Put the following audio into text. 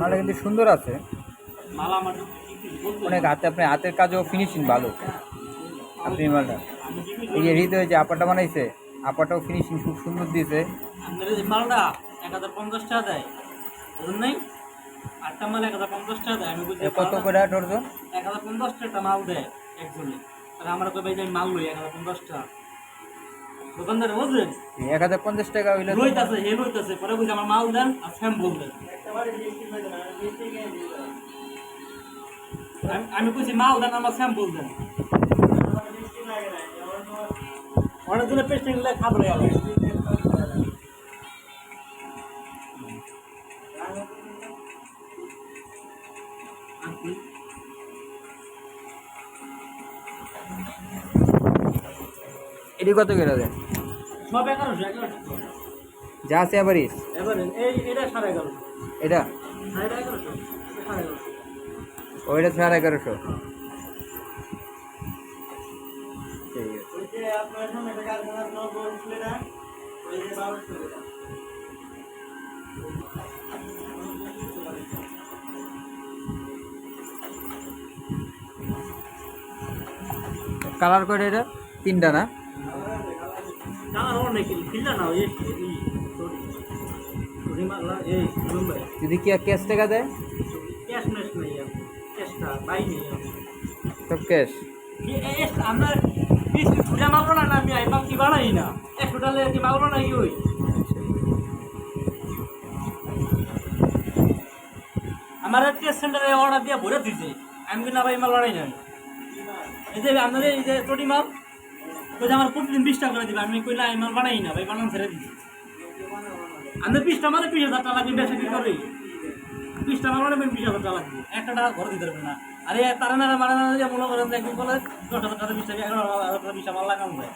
মালটা কিন্তু সুন্দর আছে। অনেক হাতে আপনি হাতের কাজও ফিনিশিং ভালো। আপনি মালটা। এই যে হৃদয় যে আপাটা বানাইছে আপাটাও ফিনিশিং খুব সুন্দর দিয়েছে। মালটা এক হাজার পঞ্চাশ টাকা দেয় নাই? আটটা মাল এক হাজার পঞ্চাশ টাকা দেয় আমি কত করে ডর্জন এক হাজার পঞ্চাশ টাকা মাল দেয় একজনে। তাহলে আমরা কই ভাই যে মাল লই এক হাজার পঞ্চাশ টাকা। দোকানদার বুঝলেন এক হাজার পঞ্চাশ টাকা হইলে লইতাছে হে লইতাছে পরে বুঝি আমার মাল দেন আর স্যাম্পল দেন আমি- কইছি মাল দেন আমার স্যাম্পল দেন অনেকজনে পেস্টিং লে খাবার গেল। এটি কত করে দেন? সব এগারোশো এগারোশো। যা আছে আবারিস এটা ওইটা সাড়ে এগারোশো কালার করে এটা? তিনটা না? যদি কি ক্যাশ টাকা দেয়? সব ক্যাশ? আমরা বিশ না আমি না আমার ভরে দিছে। আমি কিন্তু আবার মাল বানাই না এই যে আপনাদের এই যে চটি মাল যে আমার প্রতিদিন বিশ টাকা করে দিবে। আমি কইলে মাল বানাই না ভাই, বানান ছেড়ে দিচ্ছি আমি বিশটা মানে বিশ হাজার টাকা লাগবে বেশি কি করে বিশটা মাল মানে বিশ হাজার টাকা লাগবে একটা টাকা ঘরে দিতে পারবে না। আরে, তারা না মানে মনে করেন একদিন বলে দশ হাজার টাকা, বিশ টাকা, এগারো হাজার টাকা, বিশ মাল লাগানো যায়।